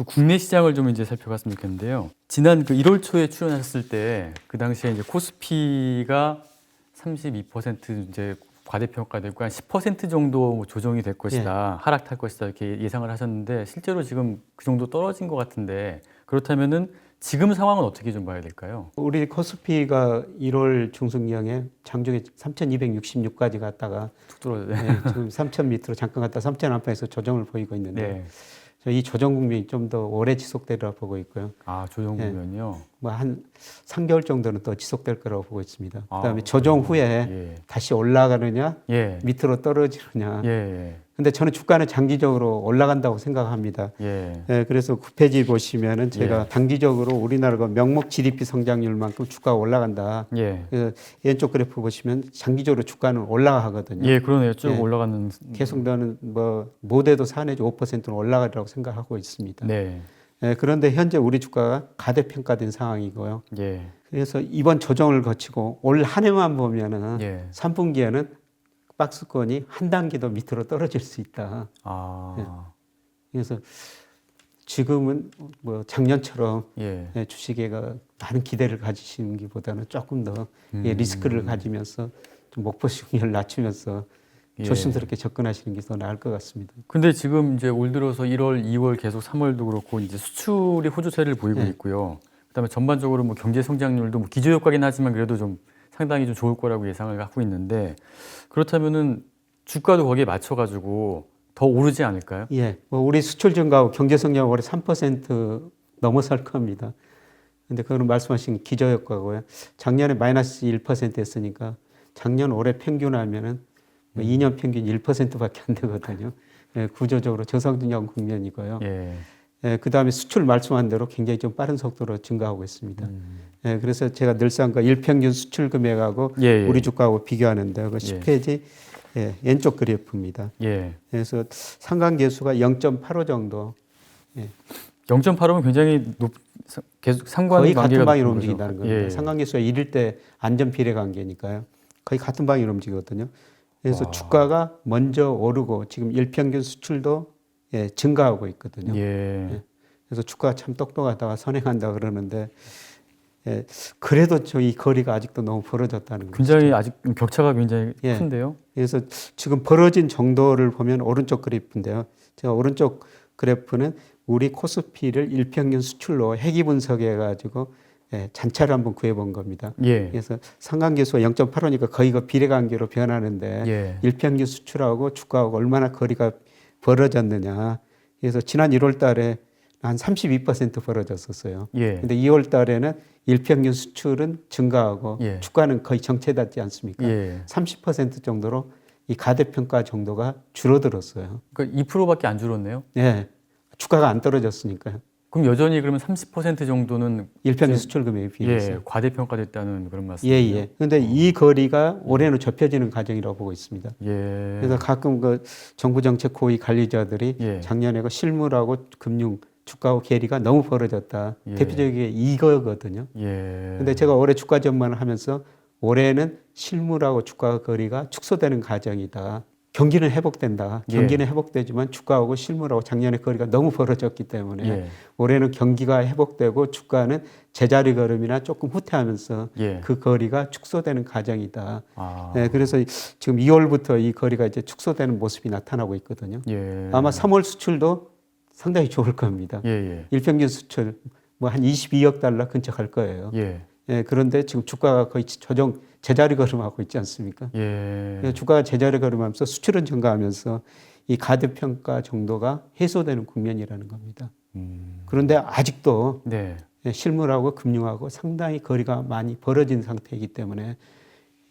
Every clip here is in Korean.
그 국내 시장을 좀 이제 살펴봤으면 좋겠는데요. 지난 그 1월 초에 출연하셨을 때 그 당시에 이제 코스피가 32% 이제 과대평가되고 한 10% 정도 조정이 될 것이다, 하락할 것이다 이렇게 예상을 하셨는데 실제로 지금 그 정도 떨어진 것 같은데 그렇다면은 지금 상황은 어떻게 좀 봐야 될까요? 우리 코스피가 1월 중순경에 장중에 3,266까지 갔다가 툭 떨어져. 네, 지금 3,000 밑으로 잠깐 갔다 3,000 안팎에서 조정을 보이고 있는데 네. 저이 조정 국면이 좀 더 오래 지속되리라 보고 있고요. 아 조정 네. 보면요. 뭐 한 3개월 정도는 더 지속될 거라고 보고 있습니다. 아, 그다음에 조정 후에 예. 다시 올라가느냐 예. 밑으로 떨어지느냐. 예. 예. 근데 저는 주가는 장기적으로 올라간다고 생각합니다. 예. 예, 그래서 9페이지 보시면은 제가 예. 단기적으로 우리나라가 명목 GDP 성장률만큼 주가가 올라간다. 예. 그래서 왼쪽 그래프 보시면 장기적으로 주가는 올라가거든요. 예, 그러네요. 쭉 예. 올라가는 계속 저는 뭐 모대도 4 내지 5%는 올라가리라고 생각하고 있습니다. 네. 예, 그런데 현재 우리 주가가 가대평가된 상황이고요. 예. 그래서 이번 조정을 거치고 올 한 해만 보면은 예. 3분기에는 박스권이 한 단계 더 밑으로 떨어질 수 있다. 아. 그래서 지금은 뭐 작년처럼 예. 예, 주식에가 많은 기대를 가지시는 것보다는 조금 더 예, 음. 리스크를 가지면서 좀 목표 수익률 낮추면서 예. 조심스럽게 접근하시는 게 더 나을 것 같습니다. 근데 지금 이제 올 들어서 1월, 2월 계속 3월도 그렇고 이제 수출이 호주세를 보이고 네. 있고요. 그다음에 전반적으로 뭐 경제 성장률도 뭐 기저 효과긴 하지만 그래도 좀 상당히 좀 좋을 거라고 예상을 하고 있는데 그렇다면은 주가도 거기에 맞춰 가지고 더 오르지 않을까요? 예, 뭐 우리 수출 증가하고 경제 성장 올해 3% 넘어설 겁니다. 근데 그거는 말씀하신 기저 효과고요. 작년에 마이너스 1% 했으니까 작년 올해 평균하면은 뭐 2년 평균 1%밖에 안 되거든요. 예, 구조적으로 저성장 국면이고요. 예. 예, 그 다음에 수출 말씀한 대로 굉장히 좀 빠른 속도로 증가하고 있습니다. 음. 예, 그래서 제가 늘상 그 일평균 수출 금액하고 예, 예. 우리 주가하고 비교하는데 그 예. 10페이지 예, 왼쪽 그래프입니다. 예. 그래서 상관계수가 0.85 정도 0.85면 굉장히 높 사- 계속 상관 거의 같은 방향으로. 움직인다는 겁니다. 예. 상관계수가 1일 때 안전 비례 관계니까요. 거의 같은 방향으로 움직이거든요. 그래서 와. 주가가 먼저 오르고 지금 일평균 수출도 예, 증가하고 있거든요. 예. 그래서 주가가 참 똑똑하다가 선행한다 그러는데 예, 그래도 저 이 거리가 아직도 너무 벌어졌다는 거죠. 굉장히 아직 격차가 굉장히 예. 큰데요. 그래서 지금 벌어진 정도를 보면 오른쪽 그래프인데요. 제가 오른쪽 그래프는 우리 코스피를 일평균 수출로 회귀 분석해 가지고 예, 잔차를 한번 구해 본 겁니다. 예. 그래서 상관계수가 0.85니까 거의 그 비례관계로 변하는데 예. 일평균 수출하고 주가하고 얼마나 거리가 벌어졌느냐. 그래서 지난 1월 달에 한 32% 벌어졌었어요. 예. 근데 2월 달에는 일평균 수출은 증가하고 예. 주가는 거의 정체되지 않습니까? 예. 30% 정도로 이 가대평가 정도가 줄어들었어요. 그러니까 2%밖에 안 줄었네요. 예. 주가가 안 떨어졌으니까요. 그럼 여전히 그러면 30% 정도는 일평균 제- 수출 금액에 비해서. 예, 과대평가됐다는 그런 예, 말씀이에요. 예. 근데 이 거리가 올해는 좁혀지는 과정이라고 보고 있습니다. 예. 그래서 가끔 그 정부 정책 고위 관리자들이 예. 작년에 그 실물하고 금융 주가하고 괴리가 너무 벌어졌다. 예. 대표적인 게 이거거든요. 예. 근데 제가 올해 주가 전망을 하면서 올해는 실물하고 주가 거리가 축소되는 과정이다. 경기는 회복된다. 예. 경기는 회복되지만 주가하고 실물하고 작년에 거리가 너무 벌어졌기 때문에 예. 올해는 경기가 회복되고 주가는 제자리 걸음이나 조금 후퇴하면서 예. 그 거리가 축소되는 과정이다. 아. 네, 그래서 이- 지금 2월부터 이 거리가 이제 축소되는 모습이 나타나고 있거든요. 예. 아마 3월 수출도 상당히 좋을 겁니다. 예, 예. 일평균 수출 뭐 한 22억 달러 근처 갈 거예요. 예. 예, 그런데 지금 주가가 거의 조정 제자리 걸음하고 있지 않습니까? 예. 주가가 제자리 걸음하면서 수출은 증가하면서 이 가대평가 정도가 해소되는 국면이라는 겁니다. 음. 그런데 아직도 네. 예, 실물하고 금융하고 상당히 거리가 많이 벌어진 상태이기 때문에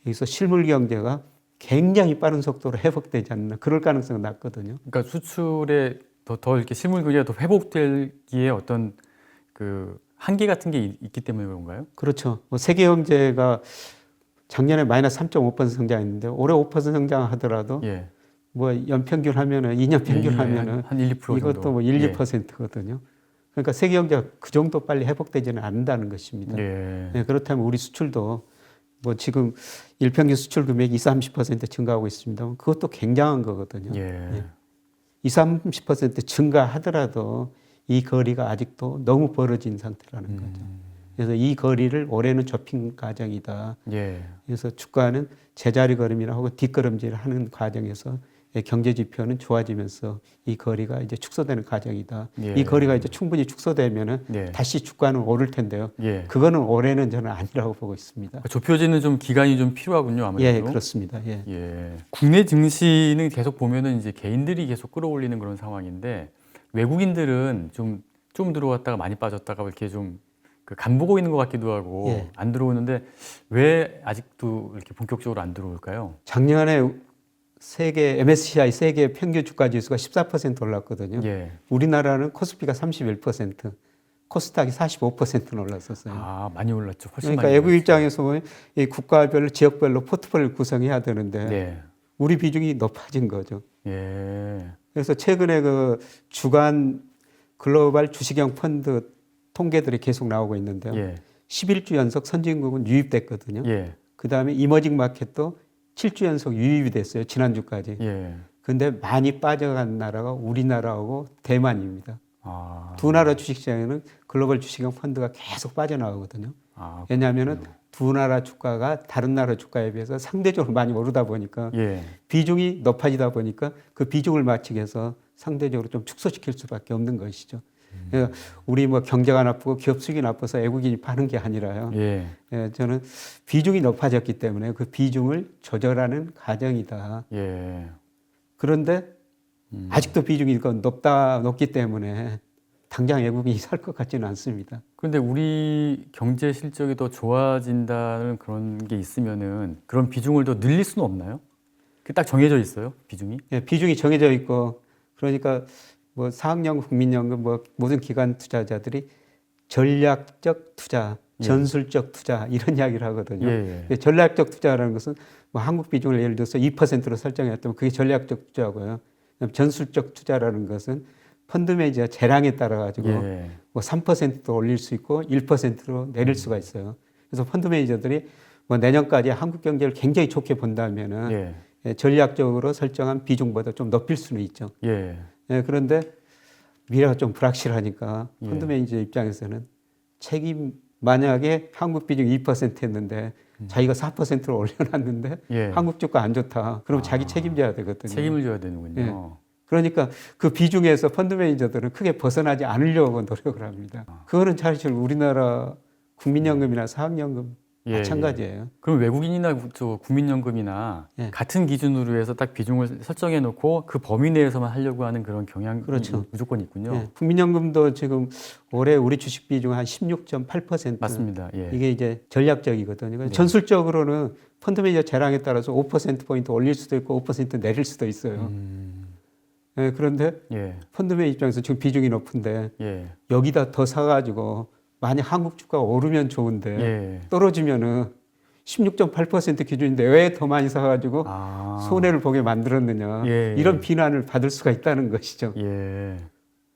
여기서 실물 경제가 굉장히 빠른 속도로 회복되지 않나 그럴 가능성은 낮거든요. 그러니까 수출에 더, 더 이렇게 실물 경제가 더 회복되기에 어떤 그 한계 같은 게 있- 있기 때문에 그런가요? 그렇죠. 뭐 세계 경제가 작년에 마이너스 3.5% 성장했는데 올해 5% 성장하더라도 예. 뭐 연평균 하면은 2년 평균 예, 하면은 한 1, 2% 정도. 이것도 뭐 1, 예. 2%거든요. 그러니까 세계 경제가 그 정도 빨리 회복되지는 않는다는 것입니다. 예. 네, 그렇다면 우리 수출도 뭐 지금 일평균 수출 금액이 20, 30% 증가하고 있습니다. 그것도 굉장한 거거든요. 예. 20, 30% 증가하더라도 이 거리가 아직도 너무 벌어진 상태라는 거죠. 음. 그래서 이 거리를 올해는 좁힌 과정이다. 예. 그래서 주가는 제자리 걸음이나 하고 뒷걸음질 하는 과정에서 경제 지표는 좋아지면서 이 거리가 이제 축소되는 과정이다. 예. 이 거리가 이제 충분히 축소되면은 예. 다시 주가는 오를 텐데요. 예. 그거는 올해는 저는 아니라고 보고 있습니다. 좁혀지는 좀 기간이 좀 필요하군요, 아무래도. 예, 그렇습니다. 예. 예. 국내 증시는 계속 보면은 이제 개인들이 계속 끌어올리는 그런 상황인데 외국인들은 좀 좀 들어왔다가 많이 빠졌다가 이렇게 좀 그 간보고 있는 것 같기도 하고 예. 안 들어오는데 왜 아직도 이렇게 본격적으로 안 들어올까요? 작년에 세계 MSCI 세계 평균 주가 지수가 14% 올랐거든요. 예. 우리나라는 코스피가 31%, 코스닥이 45% 올랐었어요. 아 많이 올랐죠. 훨씬 그러니까 외국. 입장에서 보면 이 국가별로 지역별로 포트폴리오 구성해야 되는데 네. 우리 비중이 높아진 거죠. 예. 그래서 최근에 그 주간 글로벌 주식형 펀드 통계들이 계속 나오고 있는데요. 예. 11주 연속 선진국은 유입됐거든요. 예. 그 다음에 이머징 마켓도 7주 연속 유입이 됐어요. 지난주까지. 예. 근데 많이 빠져간 나라가 우리나라하고 대만입니다. 아. 두 나라 주식시장에는 글로벌 주식형 펀드가 계속 빠져나오거든요. 아. 왜냐하면은 두 나라 주가가 다른 나라 주가에 비해서 상대적으로 많이 오르다 보니까 예. 비중이 높아지다 보니까 그 비중을 맞추기 위해서 상대적으로 좀 축소시킬 수밖에 없는 것이죠. 그러니까 우리 뭐 경제가 나쁘고 기업 수익이 나빠서 외국인이 파는 게 아니라요. 예. 예, 저는 비중이 높아졌기 때문에 그 비중을 조절하는 과정이다. 예. 그런데 음. 아직도 비중이 그 높다 높기 때문에 당장 외국인이 살 것 같지는 않습니다. 그런데 우리 경제 실적이 더 좋아진다는 그런 게 있으면은 그런 비중을 더 늘릴 수는 없나요? 그게 딱 정해져 있어요, 비중이? 예, 비중이 정해져 있고 그러니까 뭐 사학연금, 국민연금 뭐 모든 기관 투자자들이 전략적 투자, 예. 전술적 투자 이런 이야기를 하거든요. 예, 예. 전략적 투자라는 것은 뭐 한국 비중을 예를 들어서 2%로 설정했다면 그게 전략적 투자고요. 전술적 투자라는 것은 펀드 매니저 재량에 따라 가지고 예. 뭐 3%도 올릴 수 있고 1%로 내릴 수가 있어요. 그래서 펀드 매니저들이 뭐 내년까지 한국 경제를 굉장히 좋게 본다면은 예. 예, 전략적으로 설정한 비중보다 좀 높일 수는 있죠. 예. 예, 그런데 미래가 좀 불확실하니까 예. 펀드 매니저 입장에서는 책임 만약에 한국 비중 2%였는데 자기가 4%로 올려놨는데 음. 예. 한국 주가 안 좋다. 그럼 아. 자기 책임져야 되거든요. 책임을 져야 되는군요. 예. 그러니까 그 비중에서 펀드 매니저들은 크게 벗어나지 않으려고 노력을 합니다. 아. 그거는 사실 우리나라 국민연금이나 사학연금 예, 마찬가지예요. 그럼 외국인이나 저 국민연금이나 예. 같은 기준으로 해서 딱 비중을 설정해 놓고 그 범위 내에서만 하려고 하는 그런 경향이 그렇죠. 무조건 있군요. 예, 국민연금도 지금 올해 우리 주식 비중 한 16.8%. 맞습니다. 예. 이게 이제 전략적이거든요. 네. 전술적으로는 펀드 매니저 재량에 따라서 5% 포인트 올릴 수도 있고 5% 내릴 수도 있어요. 음, 예, 그런데 예. 펀드 매니저 입장에서 지금 비중이 높은데 예. 여기다 더 사가지고 만약 한국 주가가 오르면 좋은데 예. 떨어지면은 16.8% 기준인데 왜 더 많이 사가지고 아. 손해를 보게 만들었느냐 예, 이런 예. 비난을 받을 수가 있다는 것이죠. 예.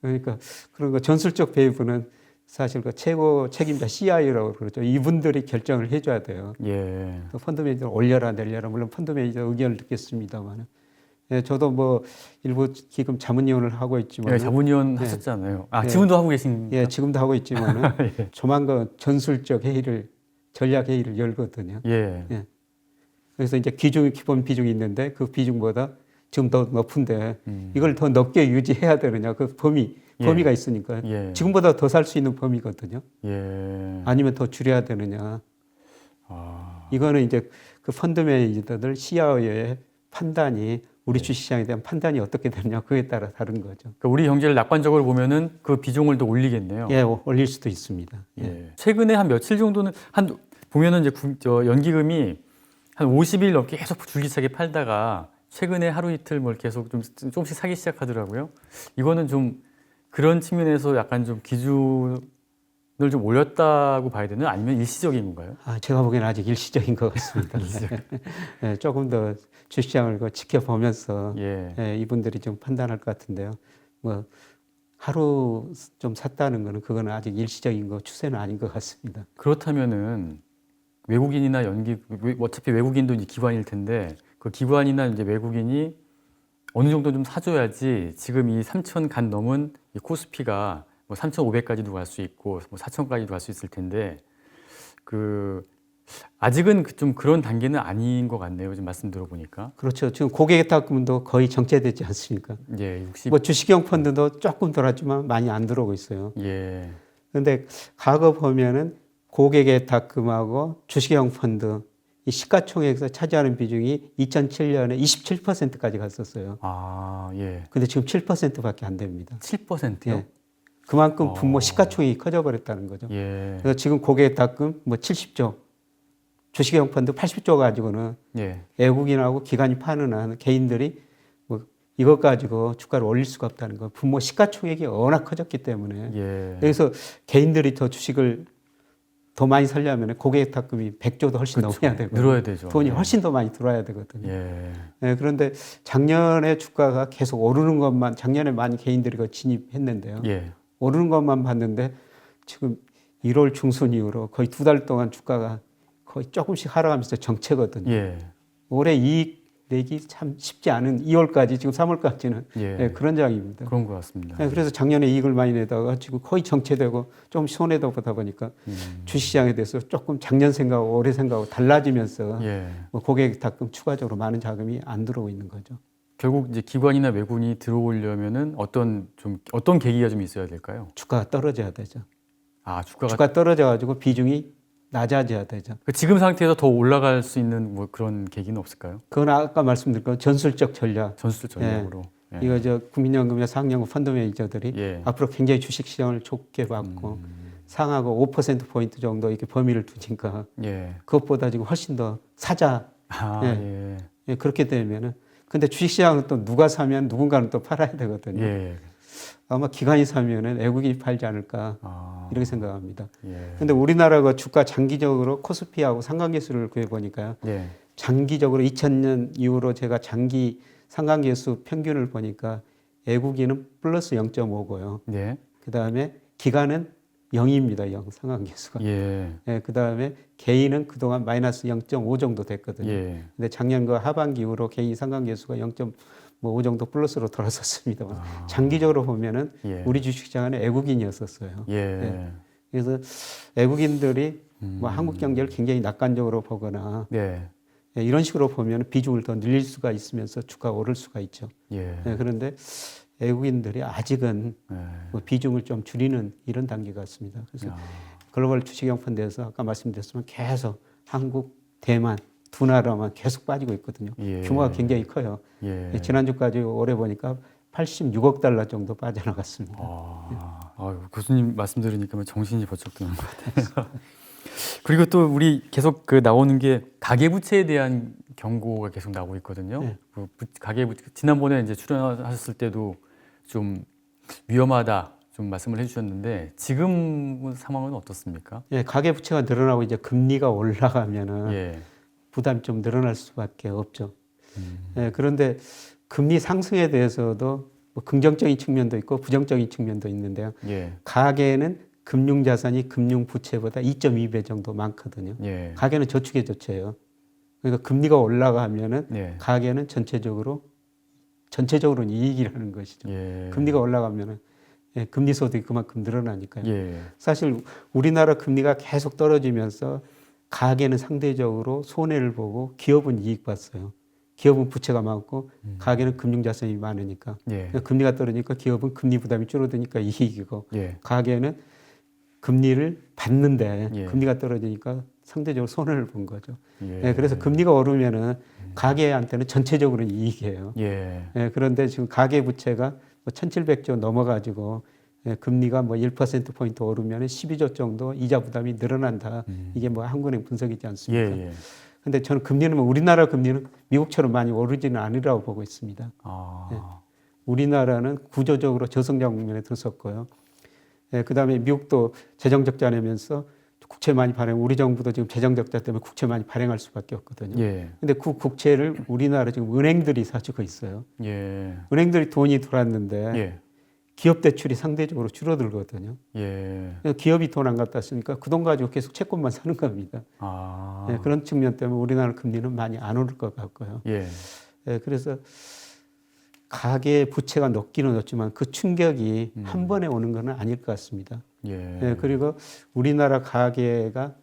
그러니까 그런 거 전술적 배분은 사실 그 최고 책임자 CIO라고 그러죠. 이분들이 결정을 해줘야 돼요. 예. 또 펀드 매니저 올려라 내려라 물론 펀드 매니저 의견을 듣겠습니다만, 예, 저도 뭐 일부 기금 자문위원을 하고 있지만, 예, 자문위원 네. 하셨잖아요. 아, 예. 지금도 하고 계신 예, 지금도 하고 있지만은 예. 조만간 전술적 회의를 전략 회의를 열거든요. 예. 그래서 이제 기준 기본 비중이 있는데 그 비중보다 지금 더 높은데 음. 이걸 더 높게 유지해야 되느냐 그 범위 예. 범위가 있으니까 예. 지금보다 더 살 수 있는 범위거든요. 예. 아니면 더 줄여야 되느냐. 아. 이거는 이제 그 펀드 매니저들 CIO의 판단이 우리 주식시장에 대한 판단이 어떻게 되느냐 그에 따라 다른 거죠. 그러니까 우리 경제를 낙관적으로 보면은 그 비중을 더 올리겠네요. 예, 올릴 수도 있습니다. 예. 예. 최근에 한 며칠 정도는 한 보면은 이제 구- 저 연기금이 한 50일 넘게 계속 줄기차게 팔다가 최근에 하루 이틀 뭘 계속 좀 조금씩 사기 시작하더라고요. 이거는 좀 그런 측면에서 약간 좀 기준을 좀 올렸다고 봐야 되나 아니면 일시적인 건가요? 아, 제가 보기에는 아직 일시적인 것 같습니다. 예, 조금 더 주식시장을 그 지켜보면서 예. 예, 이분들이 좀 판단할 것 같은데요. 뭐 하루 좀 샀다는 거는 그거는 아직 일시적인 거 추세는 아닌 것 같습니다. 그렇다면은 외국인이나 연기 외- 어차피 외국인도 이제 기관일 텐데 그 기관이나 이제 외국인이 어느 정도 좀 사줘야지 지금 이 3천 간 넘은 이 코스피가 뭐뭐 3,500까지도 갈 수 있고 뭐 4,000까지도 갈 수 있을 텐데 그 아직은 그- 좀 그런 단계는 아닌 것 같네요. 지금 말씀 들어보니까. 그렇죠. 지금 고객탁금도 거의 정체되지 않습니까? 예, 60. 뭐 주식형 펀드도 조금 들어왔지만 많이 안 들어오고 있어요. 예. 그런데 과거 보면은 고객의 탁금하고 주식형 펀드 이 시가총액에서 차지하는 비중이 2007년에 27%까지 갔었어요. 아, 예. 근데 지금 7%밖에 안 됩니다. 7%요? 예. 그만큼 어. 분모 시가총액이 커져 버렸다는 거죠. 예. 그래서 지금 고객의 탁금 뭐 70조, 주식형 펀드 80조 가지고는 예. 외국인하고 기관이 파는 한 개인들이 뭐 이것 가지고 주가를 올릴 수가 없다는 거. 분모 시가총액이 워낙 커졌기 때문에 예. 여기서 개인들이 더 주식을 더 많이 살려면 고객 탁금이 100조도 훨씬 그쵸. 넘어야 되고 늘어야 되죠. 돈이 예. 훨씬 더 많이 들어와야 되거든요. 예. 네, 그런데 작년에 주가가 계속 오르는 것만 작년에 많이 개인들이 그 진입했는데요. 예. 오르는 것만 봤는데 지금 1월 중순 이후로 거의 두 달 동안 주가가 거의 조금씩 하락하면서 정체거든요. 예. 올해 이익 내기 참 쉽지 않은 2월까지 지금 3월까지는 예. 네, 그런 장입니다. 그런 것 같습니다. 네, 그래서 작년에 이익을 많이 내다가 지금 거의 정체되고 좀 손해다 보다 보니까 음. 주시장에 대해서 조금 작년 생각하고 올해 생각하고 달라지면서 예. 뭐 고객 탁금 추가적으로 많은 자금이 안 들어오고 있는 거죠. 결국 이제 기관이나 외국인이 들어오려면은 어떤 좀 어떤 계기가 좀 있어야 될까요? 주가가 떨어져야 되죠. 아, 주가가 주가 떨어져 가지고 비중이 낮아져야 되죠. 그 지금 상태에서 더 올라갈 수 있는 뭐 그런 계기는 없을까요? 그건 아까 말씀드린 건 전술적 전략. 전술 전략으로. 예. 이거 저 국민연금이나 상연금 펀드 매니저들이 예. 앞으로 굉장히 주식 시장을 좁게 받고 상하고 5% 포인트 정도 이렇게 범위를 두니까 예. 그것보다 지금 훨씬 더 사자. 아, 예. 예. 예, 그렇게 되면은 근데 주식 시장은 또 누가 사면 누군가는 또 팔아야 되거든요. 예. 아마 기관이 사면은 외국인이 팔지 않을까 아. 이렇게 생각합니다. 예. 근데 우리나라가 주가 장기적으로 코스피하고 상관계수를 구해 보니까요. 예. 장기적으로 2000년 이후로 제가 장기 상관계수 평균을 보니까 외국인은 플러스 0.5고요. 예. 그 다음에 기관은 0입니다. 0 상관계수가. 예. 예, 그다음에 개인은 그동안 마이너스 0.5 정도 됐거든요. 예. 근데 작년과 하반기 이후로 개인 상관계수가 0.5 정도 플러스로 돌아섰습니다. 아. 장기적으로 보면은 예. 우리 주식시장은 외국인이었었어요. 예. 네. 그래서 외국인들이 음. 뭐 한국 경제를 굉장히 낙관적으로 보거나 네. 예, 이런 식으로 보면 비중을 더 늘릴 수가 있으면서 주가 오를 수가 있죠. 예. 예, 그런데 외국인들이 아직은 예. 뭐 비중을 좀 줄이는 이런 단계 같습니다. 그래서 야. 글로벌 주식형 펀드에서 아까 말씀드렸지만 계속 한국, 대만 두 나라만 계속 빠지고 있거든요. 예. 규모가 굉장히 커요. 예. 예, 지난주까지 올해 보니까 86억 달러 정도 빠져나갔습니다. 아, 아유, 교수님 말씀 들으니까 정신이 번쩍 드는 것 같아요. 그리고 또 우리 계속 그 나오는 게 가계부채에 대한 경고가 계속 나오고 있거든요. 네. 그 부- 가계부채 지난번에 이제 출연하셨을 때도 좀 위험하다 좀 말씀을 해주셨는데 지금 상황은 어떻습니까? 예, 가계 부채가 늘어나고 이제 금리가 올라가면은 예. 부담이 좀 늘어날 수밖에 없죠. 음. 예, 그런데 금리 상승에 대해서도 뭐 긍정적인 측면도 있고 부정적인 측면도 있는데요. 예. 가계는 금융 자산이 금융 부채보다 2.2배 정도 많거든요. 예. 가계는 저축의 저체예요. 그러니까 금리가 올라가면은 예. 가계는 전체적으로 전체적으로는 이익이라는 것이죠. 예. 금리가 올라가면은 예, 금리 소득이 그만큼 늘어나니까요. 예. 사실 우리나라 금리가 계속 떨어지면서 가계는 상대적으로 손해를 보고 기업은 이익 봤어요. 기업은 부채가 많고 가계는 금융 자산이 많으니까 예. 그러니까 금리가 떨어지니까 기업은 금리 부담이 줄어드니까 이익이고 예. 가계는 금리를 받는데 예. 금리가 떨어지니까 상대적으로 손해를 본 거죠. 예. 예, 그래서 금리가 오르면은 가계한테는 전체적으로 이익이에요. 예. 예, 그런데 지금 가계 부채가 뭐 1,700조 넘어가지고 예, 금리가 뭐 1% 포인트 오르면 12조 정도 이자 부담이 늘어난다. 이게 뭐 한국은행 분석이지 예. 않습니까? 예. 근데 저는 금리는 뭐 우리나라 금리는 미국처럼 많이 오르지는 않으라고 보고 있습니다. 아. 우리나라는 구조적으로 저성장 국면에 들었었고요. 예, 그다음에 미국도 재정 적자 내면서 국채 많이 발행. 우리 정부도 지금 재정 적자 때문에 국채 많이 발행할 수밖에 없거든요. 예. 근데 그 국채를 우리나라 지금 은행들이 사주고 있어요. 예. 은행들이 돈이 들어왔는데 예. 기업 대출이 상대적으로 줄어들거든요. 예. 기업이 돈 안 갖다 쓰니까 그 돈 가지고 계속 채권만 사는 겁니다. 아. 예, 그런 측면 때문에 우리나라 금리는 많이 안 오를 것 같고요. 예. 예, 그래서 가계 부채가 높기는 높지만 그 충격이 음. 한 번에 오는 것은 아닐 것 같습니다. 예. 예, 그리고 우리나라 가계가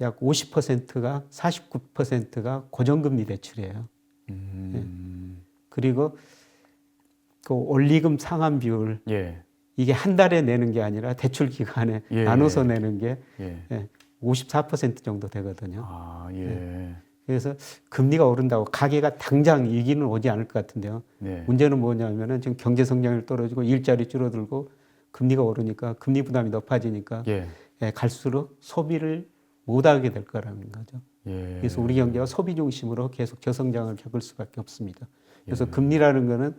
약 50%가 49%가 고정금리 대출이에요. 음. 그리고 그 원리금 상환 비율 예. 이게 한 달에 내는 게 아니라 대출 기간에 예. 나눠서 내는 게 예. 54% 정도 되거든요. 아, 예. 그래서 금리가 오른다고 가계가 당장 위기는 오지 않을 것 같은데요. 네. 문제는 뭐냐면은 지금 경제 성장률 떨어지고 일자리 줄어들고 금리가 오르니까 금리 부담이 높아지니까 예. 예, 갈수록 소비를 못하게 될 거라는 거죠. 예. 그래서 우리 경제가 소비 중심으로 계속 저성장을 겪을 수밖에 없습니다. 그래서 예. 금리라는 거는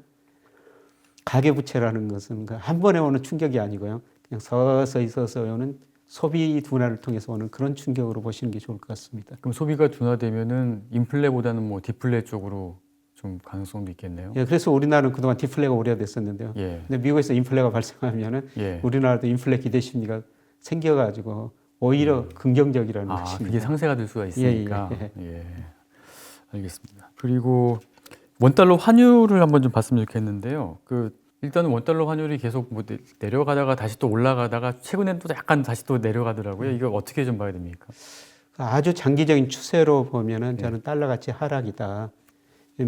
가계 부채라는 것은 그한 번에 오는 충격이 아니고요. 그냥 서서히 서서히 오는 소비 둔화를 통해서 오는 그런 충격으로 보시는 게 좋을 것 같습니다. 그럼 소비가 둔화되면은 인플레보다는 뭐 디플레 쪽으로 좀 가능성도 있겠네요. 예, 그래서 우리나라는 그동안 디플레가 우려됐었는데요. 예. 근데 미국에서 인플레가 발생하면은 예. 우리나라도 인플레 기대 심리가 생겨가지고 오히려 긍정적이라는 아, 것입니다. 그게 상세가 될 수가 있으니까. 예, 예. 알겠습니다. 그리고 원 달러 환율을 한번 좀 봤으면 좋겠는데요. 그 일단은 원 달러 환율이 계속 뭐 내- 내려가다가 다시 또 올라가다가 최근엔 또 약간 다시 또 내려가더라고요. 이거 어떻게 좀 봐야 됩니까? 아주 장기적인 추세로 보면은 네. 저는 달러 가치 하락이다.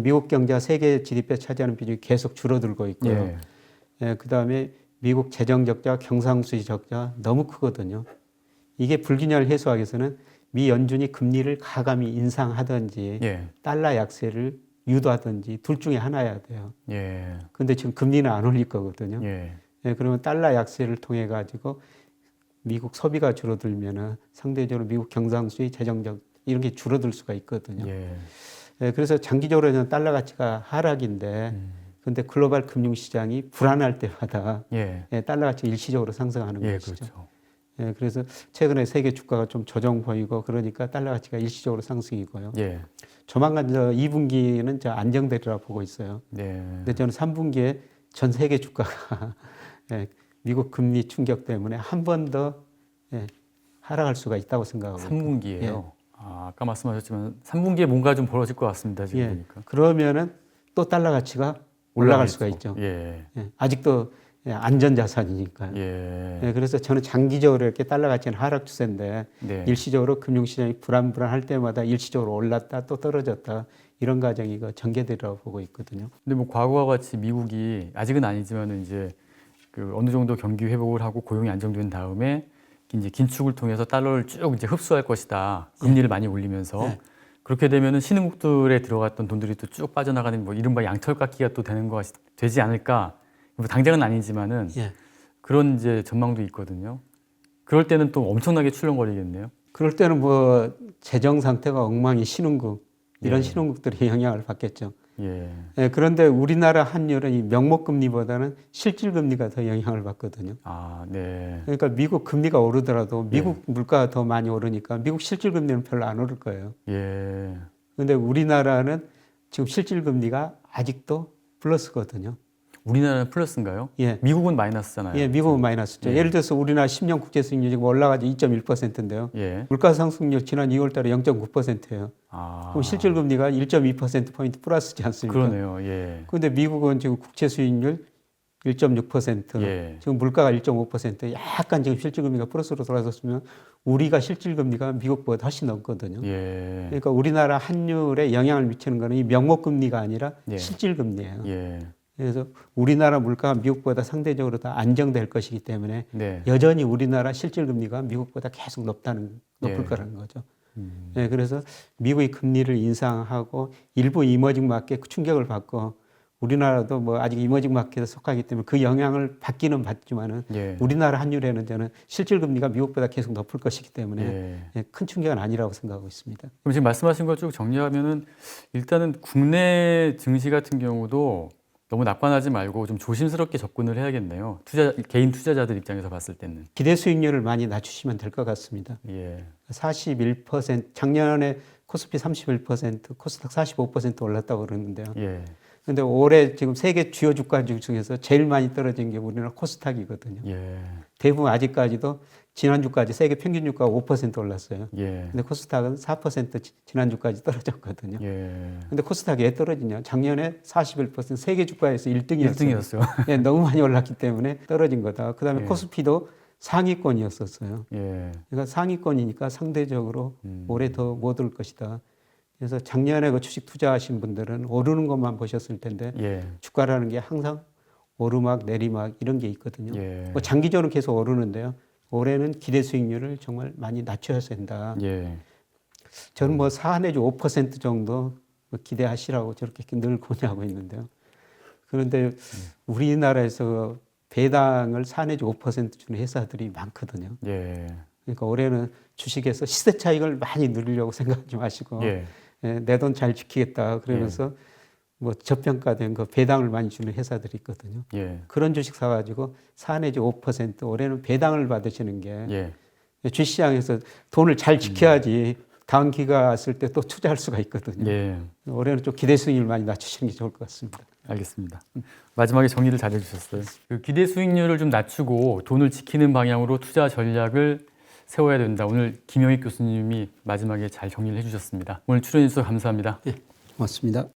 미국 경제가 세계 GDP에 차지하는 비중이 계속 줄어들고 있고요. 예. 예, 그다음에 미국 재정 적자, 경상수지 적자 너무 크거든요. 이게 불균형을 해소하기 위해서는 미 연준이 금리를 가감히 인상하든지 예. 달러 약세를 유도하든지 둘 중에 하나여야 돼요. 예. 근데 지금 금리는 안 올릴 거거든요. 예. 예, 그러면 달러 약세를 통해 가지고 미국 소비가 줄어들면은 상대적으로 미국 경상수지 재정적 이런 게 줄어들 수가 있거든요. 예. 예, 그래서 장기적으로는 달러 가치가 하락인데 음. 근데 글로벌 금융 시장이 불안할 때마다 예. 예, 달러 가치가 일시적으로 상승하는 예, 것이죠. 그렇죠. 예, 그래서 최근에 세계 주가가 좀 조정 보이고 그러니까 달러 가치가 일시적으로 상승이고요. 예. 조만간 저 2분기는 저 안정되리라 보고 있어요. 네. 근데 저는 3분기에 전 세계 주가가 예, 미국 금리 충격 때문에 한 번 더 예, 하락할 수가 있다고 생각하고 있거든요. 3분기예요. 아, 아까 말씀하셨지만 3분기에 뭔가 좀 벌어질 것 같습니다. 지금 예. 보니까. 그러면은 또 달러 가치가 올라갈 수가 있죠. 예. 예, 아직도 예, 안전 자산이니까요. 예. 예, 그래서 저는 장기적으로 이렇게 달러 가치는 하락 추세인데 네. 일시적으로 금융 시장이 불안불안할 때마다 일시적으로 올랐다 또 떨어졌다 이런 과정이 그 전개되리라고 보고 있거든요. 근데 뭐 과거와 같이 미국이 아직은 아니지만은 이제 그 어느 정도 경기 회복을 하고 고용이 안정된 다음에 이제 긴축을 통해서 달러를 쭉 이제 흡수할 것이다. 금리를 많이 올리면서 네. 그렇게 되면은 신흥국들에 들어갔던 돈들이 또 쭉 빠져나가는 뭐 이른바 양털깎기가 또 되는 것 되지 않을까. 뭐 당장은 아니지만은 예. 그런 이제 전망도 있거든요. 그럴 때는 또 엄청나게 출렁거리겠네요. 그럴 때는 뭐 재정 상태가 엉망인 신흥국 이런 예. 신흥국들이 영향을 받겠죠. 예. 예, 그런데 우리나라 환율은 이 명목 금리보다는 실질 금리가 더 영향을 받거든요. 아, 네. 그러니까 미국 금리가 오르더라도 미국 물가가 더 많이 오르니까 미국 실질 금리는 별로 안 오를 거예요. 예. 그런데 우리나라는 지금 실질 금리가 아직도 플러스거든요. 우리나라는 플러스인가요? 예. 미국은 마이너스잖아요. 예, 미국은 마이너스죠. 예. 예를 들어서 우리나라 10년 국제 수익률 지금 올라가지 2.1%인데요. 예. 물가 상승률 지난 2월 달에 0.9%예요. 아. 그럼 실질 금리가 1.2% 포인트 플러스지 않습니까? 그러네요. 예. 그런데 미국은 지금 국채 수익률 1.6%, 예. 지금 물가가 1.5%, 약간 지금 실질 금리가 플러스로 돌아섰으면 우리가 실질 금리가 미국보다 훨씬 넘거든요. 예. 그러니까 우리나라 환율에 영향을 미치는 거는 이 명목 금리가 아니라 예. 실질 금리예요. 예. 그래서 우리나라 물가가 미국보다 상대적으로 더 안정될 것이기 때문에 네. 여전히 우리나라 실질 금리가 미국보다 계속 높다는 높을 예. 거라는 거죠. 음. 네, 그래서 미국이 금리를 인상하고 일부 이머징 마켓 충격을 받고 우리나라도 뭐 아직 이머징 마켓에 속하기 때문에 그 영향을 받기는 받지만은 예. 우리나라 환율에는 저는 실질 금리가 미국보다 계속 높을 것이기 때문에 예. 예, 큰 충격은 아니라고 생각하고 있습니다. 그럼 지금 말씀하신 거쭉 정리하면은 일단은 국내 증시 같은 경우도 너무 낙관하지 말고 좀 조심스럽게 접근을 해야겠네요. 투자 개인 투자자들 입장에서 봤을 때는. 기대 수익률을 많이 낮추시면 될 것 같습니다. 예. 41% 작년에 코스피 31% 코스닥 45% 올랐다고 그러는데요. 예. 근데 올해 지금 세계 주요 주가 중에서 제일 많이 떨어진 게 우리나라 코스닥이거든요. 예. 대부분 아직까지도 지난주까지 세계 평균 주가가 5% 올랐어요. 예. 근데 코스닥은 4% 지- 지난주까지 떨어졌거든요. 예. 근데 코스닥이 왜 떨어지냐? 작년에 41% 세계 주가에서 1등이었어요. 1등이었어요. 예, 너무 많이 올랐기 때문에 떨어진 거다. 그다음에 예. 코스피도 상위권이었었어요. 예. 그러니까 상위권이니까 상대적으로 음. 올해 더 못 올 것이다. 그래서 작년에 그 주식 투자하신 분들은 오르는 것만 보셨을 텐데 예. 주가라는 게 항상 오르막 내리막 이런 게 있거든요. 예. 뭐 장기적으로 계속 오르는데요. 올해는 기대 수익률을 정말 많이 낮춰야 된다. 예. 저는 뭐 4 내지 5% 정도 뭐 기대하시라고 저렇게 늘 권유하고 있는데요. 그런데 우리나라에서 배당을 4 내지 5% 주는 회사들이 많거든요. 예. 그러니까 올해는 주식에서 시세 차익을 많이 누리려고 생각하지 마시고 예. 내돈 잘 지키겠다 그러면서 뭐 저평가된 그 배당을 많이 주는 회사들이 있거든요. 예. 그런 주식 사가지고 4 내지 5% 올해는 배당을 받으시는 게 예. 주시장에서 돈을 잘 지켜야지 다음 기가 왔을 때 또 투자할 수가 있거든요. 예. 올해는 좀 기대 수익률 많이 낮추시는 게 좋을 것 같습니다. 알겠습니다. 마지막에 정리를 잘 해주셨어요. 그 기대 수익률을 좀 낮추고 돈을 지키는 방향으로 투자 전략을 세워야 된다. 오늘 김영익 교수님이 마지막에 잘 정리를 해주셨습니다. 오늘 출연해 주셔서 감사합니다. 고맙습니다.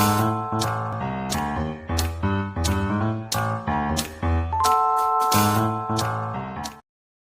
じゃあ。